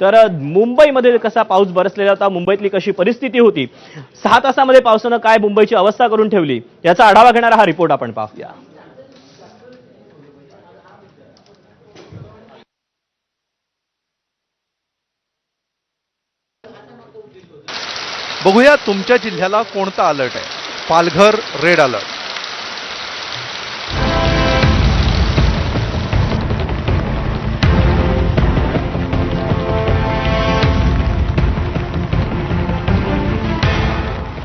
तर मुंबईमध्ये कसा पाऊस बरसलेला होता मुंबईतली कशी परिस्थिती होती सहा तासामध्ये पावसानं काय मुंबईची अवस्था करून ठेवली याचा आढावा घेणारा हा रिपोर्ट आपण पाहूया. बघूया तुमच्या जिल्ह्याला कोणता अलर्ट आहे. Palghar red alert.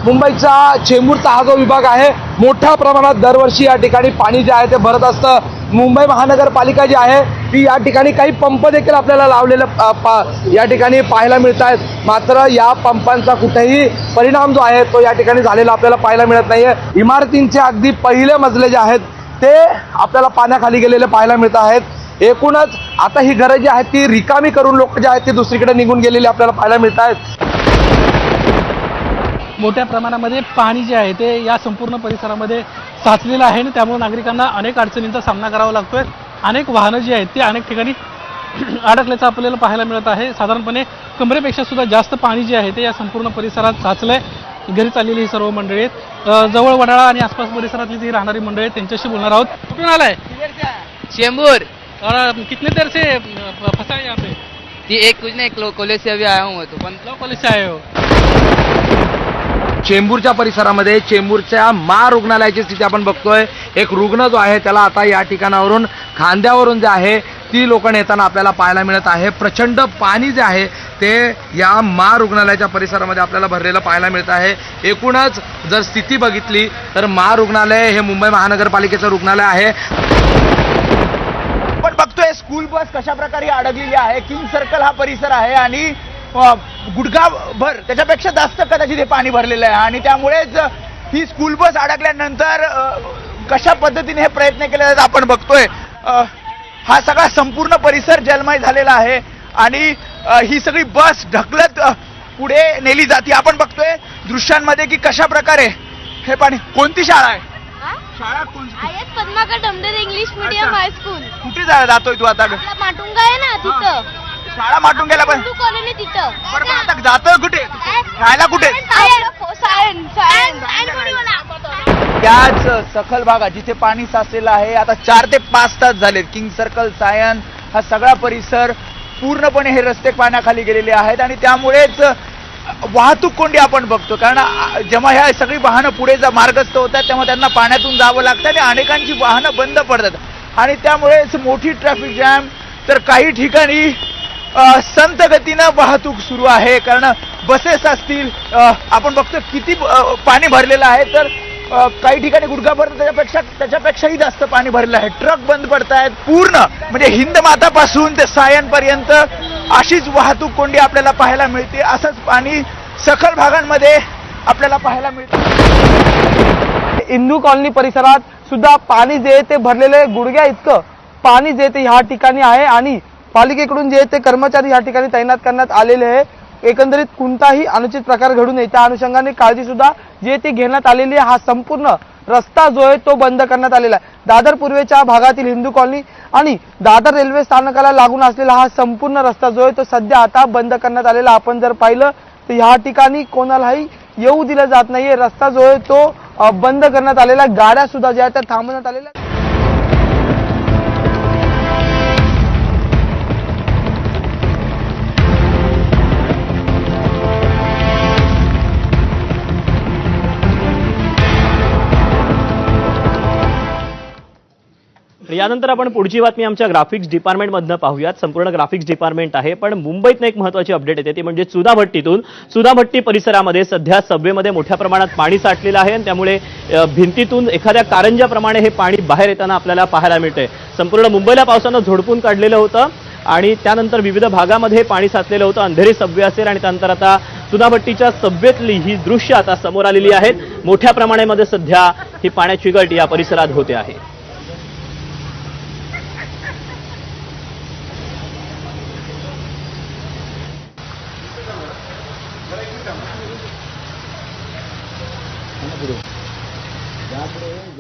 मुंबईचा चेंबूरचा हा जो विभाग आहे मोठ्या प्रमाणात दरवर्षी या ठिकाणी पाणी जे आहे ते भरत असतं. मुंबई महानगरपालिका जी आहे ती या ठिकाणी काही पंप देखील आपल्याला लावलेलं पा- या ठिकाणी पाहायला मिळत आहेत मात्र या पंपांचा कुठेही परिणाम जो आहे तो या ठिकाणी झालेला आपल्याला पाहायला मिळत नाही आहे इमारतींचे अगदी पहिले मजले जे आहेत ते आपल्याला पाण्याखाली गेलेले पाहायला मिळत आहेत. एकूणच आता ही घरं जी आहेत ती रिकामी करून लोक जे आहेत ते दुसरीकडे निघून गेलेले आपल्याला पाहायला मिळत आहेत मोठ्या प्रमाणामध्ये पाणी जे आहे ते या संपूर्ण परिसरामध्ये साचलेलं आहे आणि त्यामुळे नागरिकांना अनेक अडचणींचा सामना करावा लागतोय. अनेक वाहनं जी आहेत ती अनेक ठिकाणी अडकल्याचं आपल्याला पाहायला मिळत आहे. साधारणपणे कमरेपेक्षा सुद्धा जास्त पाणी जे आहे ते या संपूर्ण परिसरात साचलंय. घरी चाललेली ही सर्व मंडळी आहेत. जवळ वडाळा आणि आसपास परिसरातली जी राहणारी मंडळी आहेत त्यांच्याशी बोलणार आहोत. कुठून आलाय? चेंबूर. कितने देर से फंसा है यहाँ पे? ये एक कुछ नहीं कॉलेज से अभी आया हूँ तो। कॉलेज से आए हो? चेंबूरच्या परिसरामध्ये चेंबूरच्या मा रुग्णालयाची स्थिती आपण बघतोय. एक रुग्ण जो आहे त्याला आता या ठिकाणावरून खांद्यावरून जे आहे ती लोक नेताना आपल्याला पाहायला मिळत आहे. प्रचंड पाणी जे आहे ते या मा रुग्णालयाच्या परिसरामध्ये आपल्याला भरलेलं पाहायला मिळत आहे. एकूणच जर स्थिती बघितली तर मा रुग्णालय हे मुंबई महानगरपालिकेचं रुग्णालय आहे. आपण बघतोय स्कूल बस कशा प्रकारे अडकलेली आहे? किंग सर्कल हा परिसर आहे आणि अ, गुडघाभर त्याच्यापेक्षा जास्त कदाचित हे पाणी भरलेलं आहे. आणि त्यामुळेच ही स्कूल बस अडकल्यानंतर कशा पद्धतीने हे प्रयत्न केले जातात आपण बघतोय. हा सगळा संपूर्ण परिसर जलमय झालेला आहे. आणि ही सगळी बस ढकलत पुढे नेली जाते. आपण बघतोय दृश्यांमध्ये की कशा प्रकारे हे पाणी कोणती शाळा आहे? शाळा कोणती? Padmakar English medium. हायस्कूल कुठे जातोय तू आता? माटुंगा आहे ना तिथं. शाळा माटून गेला पण. हिंदू कॉलनी तिथं. बरं पण आता जातोय कुठे? राहायला कुठे? सायन्स त्याच सखल भागात जिथे पाणी साचलेलं आहे आता चार ते पाच तास झालेत. किंग सर्कल सायन हा सगळा परिसर पूर्णपणे हे रस्ते पाण्याखाली गेलेले आहेत आणि त्यामुळेच वाहतूक कोंडी आपण बघतो. कारण जेव्हा ह्या सगळी वाहनं पुढे जा मार्गस्थ होतात तेव्हा त्यांना पाण्यातून जावं लागतं आणि अनेकांची वाहनं बंद पडतात. आणि त्यामुळेच मोठी ट्रॅफिक जॅम तर काही ठिकाणी संत गतीनं वाहतूक सुरू आहे. कारण बसेस असतील आपण बघतो किती पाणी भरलेलं आहे. तर काही ठिकाणी गुडघाभर त्याच्यापेक्षा त्याच्यापेक्षाही जास्त पाणी भरलेलं आहे. ट्रक बंद पडतायत. पूर्ण म्हणजे हिंद मातापासून ते सायनपर्यंत अशीच वाहतूक कोंडी आपल्याला पाहायला मिळते. असंच पाणी सखल भागांमध्ये आपल्याला पाहायला मिळते. हिंदू कॉलनी परिसरात सुद्धा पाणी जे आहे ते भरलेले गुडघ्या इतकं पाणी जे ते ह्या ठिकाणी आहे आणि पालिकेकडून जे ते कर्मचारी ह्या ठिकाणी तैनात करण्यात आलेले आहे. एकंदरीत कोणताही अनुचित प्रकार घडू नये. त्या अनुषंगाने काळजी सुद्धा जे ती घेण्यात आलेली आहे हा संपूर्ण रस्ता जो आहे तो बंद करण्यात आलेला आहे. दादर पूर्वेच्या भागातील हिंदू कॉलनी आणि दादर रेल्वे स्थानकाला लागून असलेला हा संपूर्ण रस्ता जो आहे तो सध्या आता बंद करण्यात आलेला आपण जर पाहिलं तर ह्या ठिकाणी कोणालाही येऊ दिलं जात नाहीये. रस्ता जो आहे तो बंद करण्यात आलेला आहे. गाड्या सुद्धा ज्या आहेत त्या थांबवण्यात आलेल्या यानंतर आपण पुढची बातमी आमच्या ग्राफिक्स डिपार्टमेंटमधनं पाहूयात. संपूर्ण ग्राफिक्स डिपार्टमेंट आहे पण मुंबईतनं एक महत्वाची अपडेट येते ती म्हणजे चुदाभट्टीतून चुदाभट्टी परिसरामध्ये सध्या सबवेमध्ये मोठ्या प्रमाणात पाणी साठलेलं आहे आणि त्यामुळे भिंतीतून एखाद्या कारंजाप्रमाणे हे पाणी बाहेर येताना आपल्याला पाहायला मिळतंय. संपूर्ण मुंबईला पावसानं झोडपून काढलेलं होतं आणि त्यानंतर विविध भागामध्ये पाणी साचलेलं होतं. अंधेरी सबवे असेल आणि त्यानंतर आता सुधा सभ्येतली सबवेतली ही दृश्य आता समोर आलेली आहेत. मोठ्या प्रमाणामध्ये सध्या ही पाण्याची गट या परिसरात होते आहे. ગાબડું ગાબડું